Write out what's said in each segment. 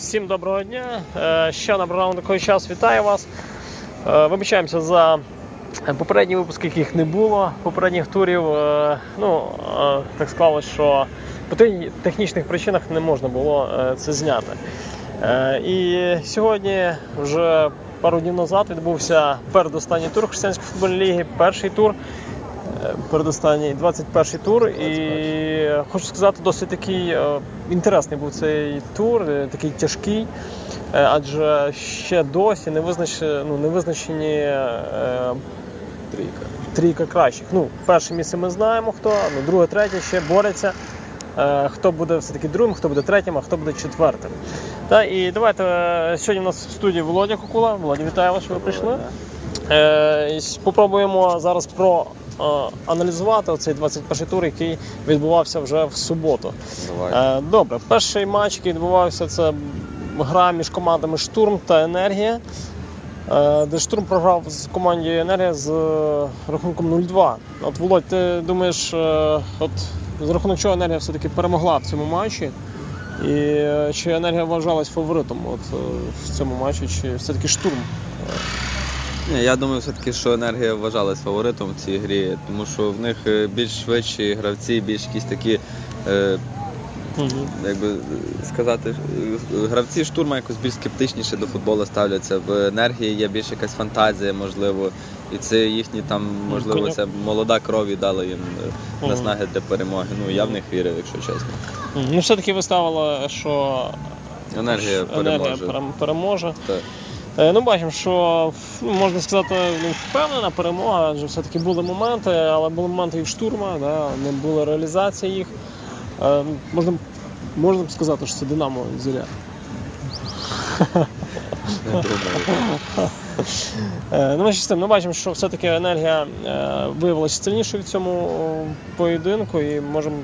Всім доброго дня. Е, Ще на раундовий час вітаю вас. Е, Вибачаємося за попередні випуски, яких не було. Попередніх турів. е, Ну, так склалось, що по технічних причинах не можна було це зняти. І сьогодні, вже пару днів назад, відбувся передостанній тур Християнської футбольної ліги. Перший тур. Е, Передостанній 21 тур, і хочу сказати, досить такий е, інтересний був цей тур, е, такий тяжкий, адже ще досі не визначені, ну, не визначені Трійка. трійка кращих. Ну, перше місце ми знаємо хто, ну, друге, третє ще борються. Е, Хто буде все-таки другим, хто буде третім, а хто буде четвертим. Та, і давайте сьогодні у нас в студії Володя Кукула. Володя, вітаю вас, що ви прийшли. Е, Попробуємо зараз проаналізувати цей 21 тур, який відбувався вже в суботу. Давай. Е, Добре, перший матч, який відбувався, це гра між командами Штурм та Енергія. е, Де штурм програв з командою Енергія з е, рахунком 0-2. От Володь, ти думаєш, е, от за рахунок чого енергія все-таки перемогла в цьому матчі? І е, чи енергія вважалась фаворитом от, е, в цьому матчі, чи все-таки штурм? Ні, я думаю, все-таки, що енергія вважалась фаворитом в цій грі, тому що в них е, більш швидші гравці, більш якісь такі, е, як би сказати, е, гравці штурма якось більш скептичніше до футболу ставляться. В енергії є більш якась фантазія, можливо. І це їхні там, можливо, це молода кров і дала їм Мгм. наснаги для перемоги. Ну я в них вірив, якщо чесно. Ну, все-таки ви ставили, що Енергія переможе. перем- переможе. Так. Е, Ну, бачимо, що ну, можна сказати, ну, впевнена перемога, адже все-таки були моменти, але були моменти в штурма, да, не було реалізації їх. Е, Можна, можна б сказати, що це Динамо думаю. Е, Ну, ми ж ми бачимо, що все-таки енергія виявилася сильнішою в цьому поєдинку, і можемо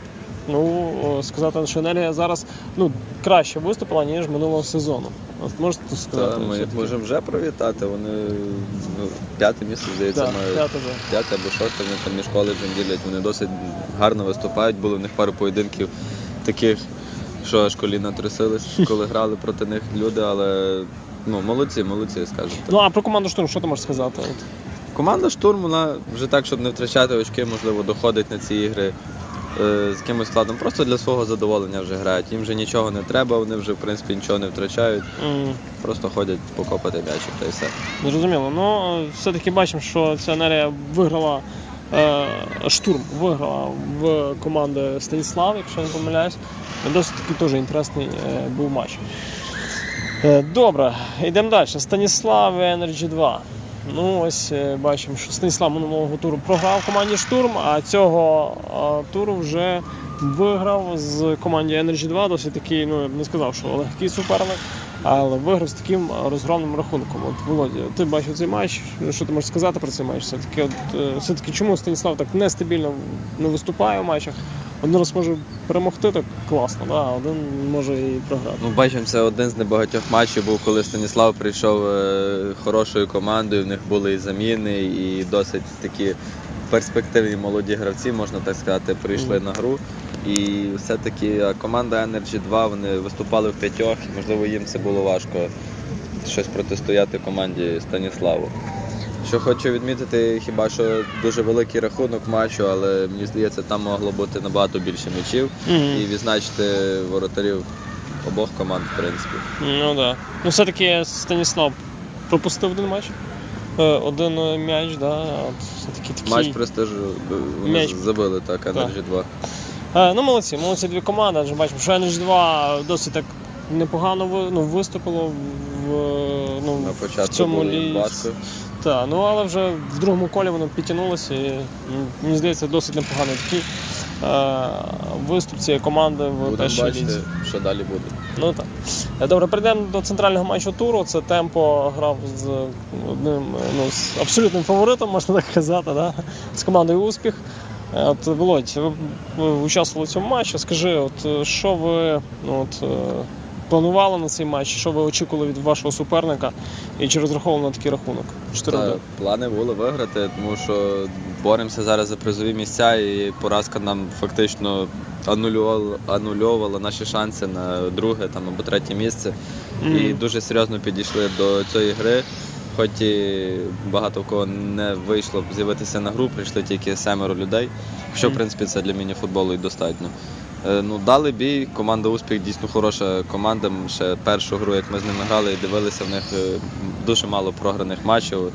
ну, сказати, що енергія зараз ну, краще виступила, ніж минулого сезону. От можете сказати? Та, ми їх можемо вже привітати. Вони ну, п'яте місце, здається, Так, мають. п'яте вже. П'яте або шосте, вони там між коледжем ділять. Вони досить гарно виступають. Були в них пару поєдинків таких, що аж коліна трясились, коли грали проти них люди, але ну, молодці, молодці, скажу. так. Ну а про команду штурм, що ти можеш сказати? От. Команда штурм, вона вже так, щоб не втрачати очки, можливо, доходить на ці ігри. Е, З якимось складом, просто для свого задоволення вже грають. Їм вже нічого не треба, вони вже в принципі нічого не втрачають, М, просто ходять покопати м'ячик та й все. Зрозуміло. Ну, все-таки бачимо, що ця енергія виграла е, штурм, виграла в команди Станіслав, якщо не помиляюсь. Досить таки теж інтересний е, був матч. Е, добре, йдемо далі. Станіслав Energy 2. Ну, ось е, бачимо, що Станіслав минулого туру програв команді Штурм, а цього туру вже виграв з команді Energy 2. Досить такий, ну я б не сказав, що легкий суперник, але виграв з таким розгромним рахунком. От Володя, ти бачив цей матч. Що ти можеш сказати про цей матч? Все-таки, от, е, все-таки чому Станіслав так нестабільно не виступає в матчах? Один раз може перемогти так класно, да, один може і програти. Ну, бачимо, це один з небагатьох матчів був, коли Станіслав прийшов е, хорошою командою. В них були і заміни, і досить такі перспективні молоді гравці, можна так сказати, прийшли Мгм. на гру. І все-таки команда Energy 2 вони виступали в п'ятьох, і можливо їм це було важко щось протистояти команді Станіславу. Що хочу відмітити, хіба що дуже великий рахунок матчу, але мені здається, там могло бути набагато більше м'ячів і відзначити воротарів обох команд, в принципі. Ну так. Да. Ну все-таки Станіслав пропустив один матч. Е, Один е, м'яч, да. Все-таки такий. Матч престижу е, вони М'яч. забили так, Energy 2. Е, Ну, молодці, молодці дві команди, адже бачимо, що Energy 2 досить так непогано ну, виступило в, ну, На в цьому лі... Так, ну але вже в другому колі воно підтягнулося і мені здається, досить непоганий такий е, виступ цієї команди в першій лізі. що далі буде. Ну так. Е, Добре, перейдемо до центрального матчу туру. Це темпо грав з одним ну, з абсолютним фаворитом, можна так казати, да? з командою успіх. Е, От, Володь, ви, участвували в цьому матчі. Скажи, от е, що ви ну, от, е, планували на цей матч? Що ви очікували від вашого суперника і чи розраховували на такий рахунок? 4 Та, плани були виграти, тому що боремося зараз за призові місця, і поразка нам фактично анульовала, анульовувала наші шанси на друге там, або третє місце. І дуже серйозно підійшли до цієї гри. Хоч і багато в кого не вийшло з'явитися на гру, прийшли тільки семеро людей. Що, в принципі, це для міні-футболу і достатньо. Е, Ну, дали бій, команда Успіх дійсно хороша команда. Ще першу гру, як ми з ними грали і дивилися, в них е, дуже мало програних матчів.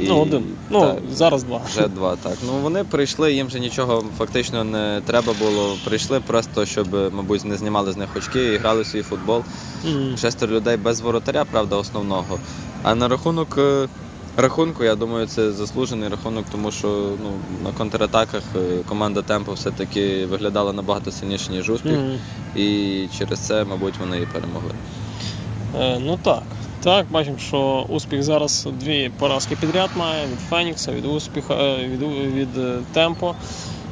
І, Ну, один. Ну, так, зараз два. вже два, так. Ну вони прийшли, їм же нічого фактично не треба було. Прийшли просто, щоб, мабуть, не знімали з них очки і грали свій футбол. Мгм. Шестеро людей без воротаря, правда, основного. А на рахунок е, рахунку, я думаю, це заслужений рахунок, тому що ну, на контратаках е, команда Темпо все-таки виглядала набагато сильніше, ніж успіх. Мгм. І через це, мабуть, вони і перемогли. Е, ну так. Так, бачимо, що успіх зараз дві поразки підряд має від Фенікса, від успіха, е, від, від е, Темпо.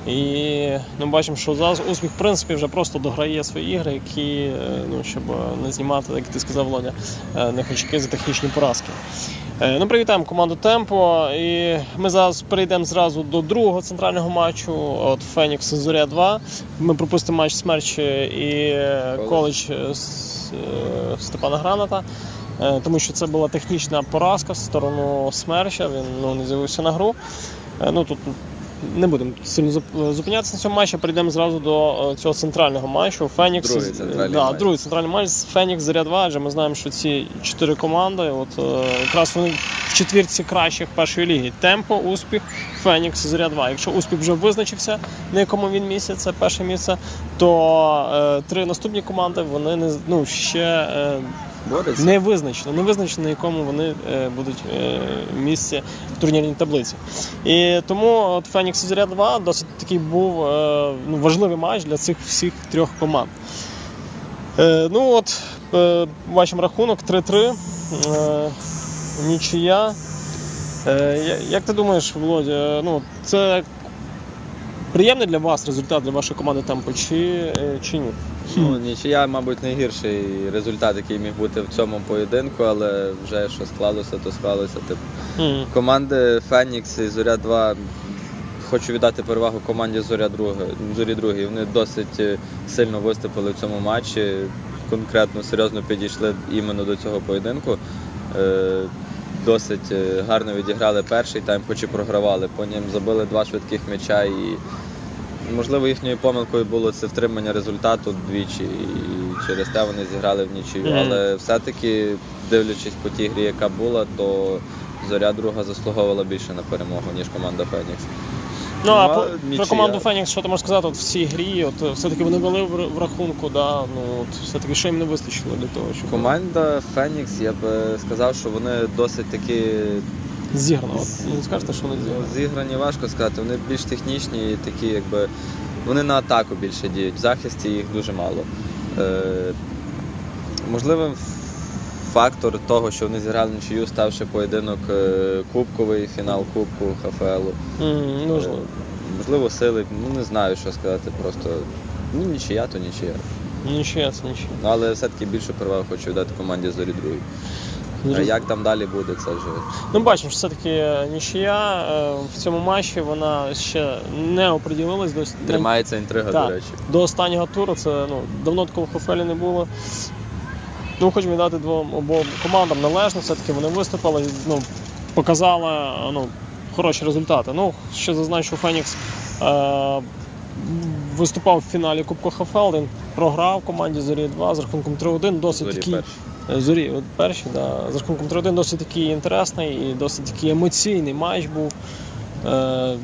І ну, бачимо, що зараз успіх, в принципі, вже просто дограє свої ігри, які, е, ну, щоб не знімати, як ти сказав, Володя, не очки за технічні поразки. Ну, привітаємо команду Темпо. І ми зараз перейдемо зразу до другого центрального матчу. От Фенікс Зоря 2. Ми пропустимо матч смерчі і Коледж. Степана Граната. Е, Тому що це була технічна поразка в сторону Смерча, він ну, не з'явився на гру. Е, Ну, тут не будемо сильно зуп- зупинятися на цьому матчі, перейдемо зразу до е, цього центрального матчу. Фенікс, Другий е, центральний да, матч. другий центральний матч Фенікс Заря 2, адже ми знаємо, що ці чотири команди, от е, якраз вони в четвірці кращих першої ліги. Темпо, успіх, Фенікс, Заря 2. Якщо успіх вже визначився, на якому він місці, це перше місце, то е, три наступні команди вони не з- ну, ще. Е, Бореться. не визначено, не визначено, на якому вони е, будуть е, місці в турнірній таблиці. І тому от Фенікс Зоря 2 досить такий був е, ну, важливий матч для цих всіх трьох команд. Ну от, бачимо рахунок 3-3. Е, нічия. Як ти думаєш, Володя, ну, це приємний для вас результат для вашої команди темпо чи, е, чи ні? Ну, нічия, мабуть, найгірший результат, який міг бути в цьому поєдинку, але вже що склалося, то склалося. Типу, Мгм. команди Фенікс і Зоря 2 хочу віддати перевагу команді Зоря 2, Зорі 2. Вони досить е, сильно виступили в цьому матчі, конкретно серйозно підійшли іменно до цього поєдинку. Досить е, гарно відіграли перший тайм, хоч і програвали. Потім забили два швидких м'яча і можливо їхньою помилкою було це втримання результату двічі, і через те вони зіграли в нічию. Мгм. Але все-таки, дивлячись по тій грі, яка була, то зоря друга заслуговувала більше на перемогу, ніж команда Фенікс. Ну, а Ну, про, команду Фенікс, що ти можеш сказати от в цій грі? От е, все-таки вони вели в, р- в рахунку, да, ну от все-таки що їм не вистачило для того, щоб Команда Фенікс, я б е, сказав, що вони досить такі зіграно. От, ну, не скажете, що вони зіграно. Зіграні важко сказати, вони більш технічні і такі, якби. Вони на атаку більше діють. В захисті їх дуже мало. Е, можливим фактор того, що вони зіграли нічию, ставши поєдинок е, кубковий, фінал Кубку. М, ну, можливо. Е, можливо, сили, ну не знаю, що сказати. Просто ну, нічия, то нічия. Нічия, це нічия. Ну, але все-таки більше перевагу хочу дати команді зорі другої. А як там далі буде, це вже. Ну, бачимо, що все-таки нічия е, в цьому матчі вона ще не оприділилась до Тримається інтрига, Так. до речі. до останнього туру. Це ну, давно такого в Хофелі не було. Ну, хочемо віддати двом обом командам належно, все-таки вони виступили, ну, показали ну, хороші результати. Ну, ще зазначу, Фенікс е, виступав в фіналі Кубку ХФЛ, він програв команді Зорі 2 з рахунком 3-1. Досить такий. Е, Зорі, от перші, да, з рахунком 3-1 досить такий інтересний і досить такий емоційний матч був. Е,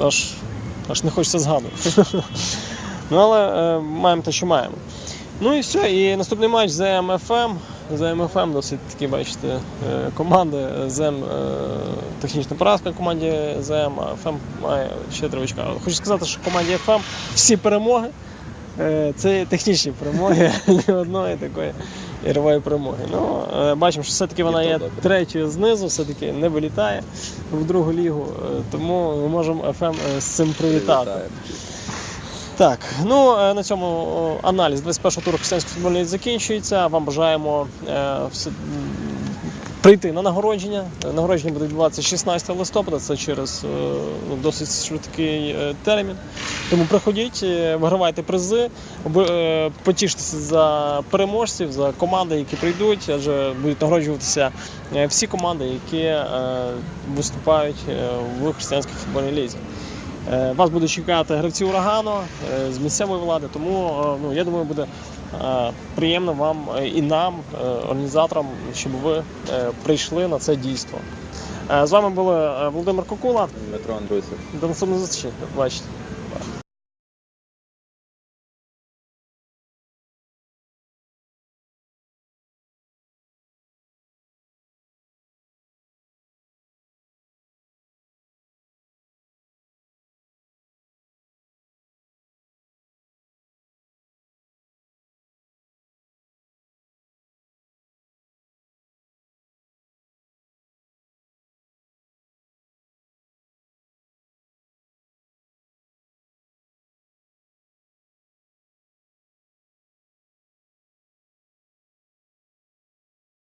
аж, аж не хочеться згадувати. ну, але е, маємо те, що маємо. Ну і все. І наступний матч ЗМФМ. ЗМФМ досить такі, бачите, е, команди. ЗМ е, технічна поразка команді ЗМ, а ФМ має ще три очка. Хочу сказати, що команді ФМ всі перемоги. Це технічні перемоги, ні одної такої ігрової перемоги. Ну, бачимо, що все-таки вона є третьою знизу, все-таки не вилітає в другу лігу. Тому ми можемо ФМ з цим привітати. Так, ну е, на цьому аналіз 21-го туру християнської футбольної закінчується. Вам бажаємо е, прийти на нагородження. Нагородження буде відбуватися 16 листопада, це через е, ну, досить швидкий термін. Тому приходіть, вигравайте призи, потіштеся за переможців, за команди, які прийдуть, адже будуть нагороджуватися всі команди, які виступають в християнській футбольній лізі. Е, Вас будуть чекати гравці урагану е, з місцевої влади, тому е, ну, я думаю, буде приємно вам і нам, організаторам, щоб ви прийшли на це дійство. З вами були Володимир Кокула. Дмитро Андрусів. До наступної зустрічі. Бачите.